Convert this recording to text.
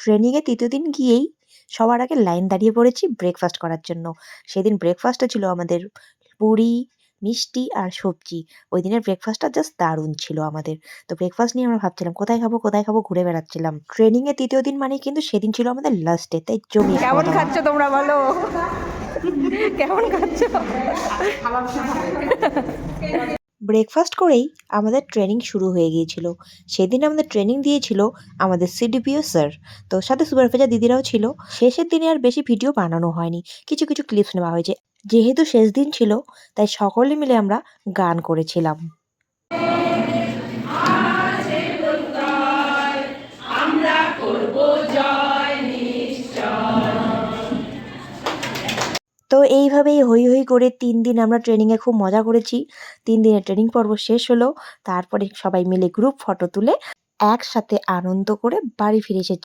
ট্রেনিংয়ে তৃতীয় দিন গিয়েই সবার আগে লাইন দাঁড়িয়ে পড়েছি ব্রেকফাস্ট করার জন্য। সেদিন ব্রেকফাস্টে ছিল আমাদের পুরি মিষ্টি আর সবজি। ওই দিনের ব্রেকফাস্টটা জাস্ট দারুণ ছিল আমাদের। তো ব্রেকফাস্ট নিয়ে আমরা ভাবছিলাম কোথায় খাব কোথায় খাব ঘুরে বেড়াচ্ছিলাম। ট্রেনিংয়ে তৃতীয় দিন মানে কিন্তু সেদিন ছিল আমাদের লাস্ট ডে তাই জমি কেমন খাচ্ছ তোমরা বলো? কেমন খাচ্ছ? ব্রেকফাস্ট করেই আমাদের ট্রেনিং শুরু হয়ে গিয়েছিল। সেদিন আমাদের ট্রেনিং দিয়েছিল আমাদের সিডিপিও স্যার তো সাথে সুপারভাইজার দিদিরাও ছিল। শেষের দিনে আর বেশি ভিডিও বানানো হয়নি। কিছু কিছু ক্লিপস নেওয়া হয়েছে। যেহেতু শেষ দিন ছিল, তাই সকলে মিলে আমরা গান করেছিলাম। তো এইভাবেই হই হই করে তিন দিন আমরা ট্রেনিংয়ে খুব মজা করেছি। তিন দিনের ট্রেনিং পর্ব শেষ হলো। তারপরে সবাই মিলে গ্রুপ ফটো তুলে একসাথে আনন্দ করে বাড়ি ফিরে এসেছি।